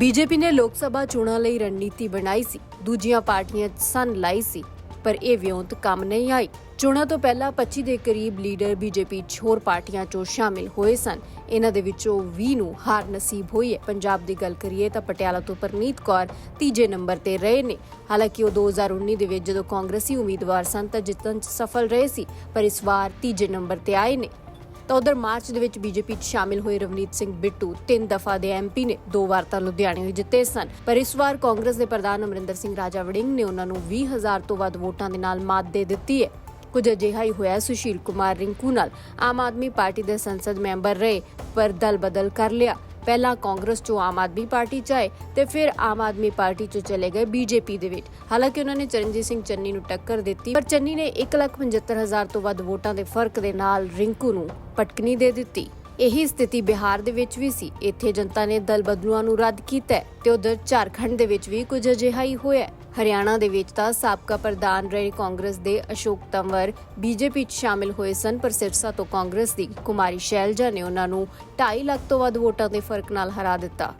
BJP ਨੇ ਲੋਕ ਸਭਾ ਚੋਣਾਂ ਲਈ ਰਣਨੀਤੀ ਬਣਾਈ ਸੀ। ਦੂਜੀਆਂ ਪਾਰਟੀਆਂ ਸਨ ਲਾਈ ਸੀ, ਪਰ ਇਹ ਵਿਉਂਤ ਕੰਮ ਨਹੀਂ ਆਈ। ਚੋਣਾਂ ਤੋਂ ਪਹਿਲਾਂ 25 ਦੇ ਕਰੀਬ ਲੀਡਰ ਬੀਜੇਪੀ 'ਚ ਪਾਰਟੀਆਂ 'ਚੋਂ ਸ਼ਾਮਿਲ ਹੋਏ ਸਨ। ਇਹਨਾਂ ਦੇ ਵਿੱਚੋਂ 20 ਨੂੰ ਹਾਰ ਨਸੀਬ ਹੋਈ ਹੈ। ਪੰਜਾਬ ਦੀ ਗੱਲ ਕਰੀਏ ਤਾਂ ਪਟਿਆਲਾ ਤੋਂ ਪਰਨੀਤ ਕੌਰ ਤੀਜੇ ਨੰਬਰ ਤੇ ਰਹੇ ਨੇ। ਹਾਲਾਂਕਿ ਉਹ 2019 ਦੇ ਵਿੱਚ ਜਦੋਂ ਕਾਂਗਰਸੀ ਉਮੀਦਵਾਰ ਸਨ ਤਾਂ ਜਿੱਤਣ 'ਚ ਸਫਲ ਰਹੇ ਸੀ, ਪਰ ਇਸ ਵਾਰ ਤੀਜੇ ਨੰਬਰ ਤੇ ਆਏ ਨੇ। ਤਾਂ ਉਧਰ ਮਾਰਚ ਦੇ ਵਿੱਚ ਬੀਜੇਪੀ 'ਚ ਸ਼ਾਮਿਲ ਹੋਏ ਰਵਨੀਤ ਸਿੰਘ ਬਿੱਟੂ, ਤਿੰਨ ਦਫਾ ਦੇ ਐਮਪੀ ਨੇ ਦੋ ਵਾਰ ਤਾਂ ਲੁਧਿਆਣੇ ਵਿੱਚ ਜਿੱਤੇ ਸਨ। ਪਰ ਇਸ ਵਾਰ ਕਾਂਗਰਸ ਦੇ ਪ੍ਰਧਾਨ ਅਮਰਿੰਦਰ ਸਿੰਘ ਰਾਜਾ ਵੜਿੰਗ ਨੇ ਉਹਨਾਂ ਨੂੰ 20000 ਤੋਂ ਵੱਧ ਵੋਟਾਂ ਦੇ ਨਾਲ ਮਾਤ ਦੇ ਦਿੱਤੀ ਹੈ। ਕੁਝ ਅਜਿਹਾ ਹੀ ਹੋਇਆ, ਸੁਸ਼ੀਲ ਕੁਮਾਰ ਰਿੰਕੂ ਨਾਲ ਆਮ ਆਦਮੀ ਪਾਰਟੀ ਦੇ ਸੰਸਦ ਮੈਂਬਰ ਰਹੇ, ਪਰ ਦਲ ਬਦਲ ਕਰ ਲਿਆ। ਪਹਿਲਾਂ ਕਾਂਗਰਸ ਚੋਂ ਆਮ ਆਦਮੀ ਪਾਰਟੀ ਚ ਆਏ ਤੇ ਫਿਰ ਆਮ ਆਦਮੀ ਪਾਰਟੀ ਚੋਂ ਚਲੇ ਗਏ ਬੀਜੇਪੀ ਦੇ ਵਿੱਚ। ਹਾਲਾਂਕਿ ਉਹਨਾਂ ਨੇ ਚਰਨਜੀਤ ਸਿੰਘ ਚੰਨੀ ਨੂੰ ਟੱਕਰ ਦਿੱਤੀ ਪਰ ਚੰਨੀ ਨੇ 1,75,000 ਤੋਂ ਵੱਧ ਵੋਟਾਂ ਦੇ ਫ਼ਰਕ ਦੇ ਨਾਲ ਰਿੰਕੂ ਨੂੰ ਪਟਕਨੀ ਦੇ ਦਿੱਤੀ। ਇਹੀ ਸਥਿਤੀ ਬਿਹਾਰ ਦੇ ਵਿੱਚ ਵੀ ਸੀ। ਇੱਥੇ ਜਨਤਾ ਨੇ ਦਲ ਬਦਲੂਆਂ ਨੂੰ ਰੱਦ ਕੀਤਾ ਤੇ ਉਧਰ ਝਾਰਖੰਡ ਦੇ ਵਿੱਚ ਵੀ ਕੁਝ ਅਜਿਹਾ ਹੀ। ਹੋਇਆ ਹਰਿਆਣਾ ਦੇ ਵਿੱਚ ਤਾਂ ਸਾਬਕਾ ਪ੍ਰਧਾਨ ਰਹੇ ਕਾਂਗਰਸ ਦੇ ਅਸ਼ੋਕ ਤੰਵਰ, ਬੀਜੇਪੀ 'ਚ ਸ਼ਾਮਿਲ ਹੋਏ ਸਨ, ਪਰ ਸਿਰਸਾ ਤੋਂ ਕਾਂਗਰਸ ਦੀ ਕੁਮਾਰੀ ਸ਼ੈਲਜਾ ਨੇ ਉਹਨਾਂ ਨੂੰ 2.5 ਲੱਖ ਤੋਂ ਵੱਧ ਵੋਟਾਂ ਦੇ ਫ਼ਰਕ ਨਾਲ ਹਰਾ ਦਿੱਤਾ।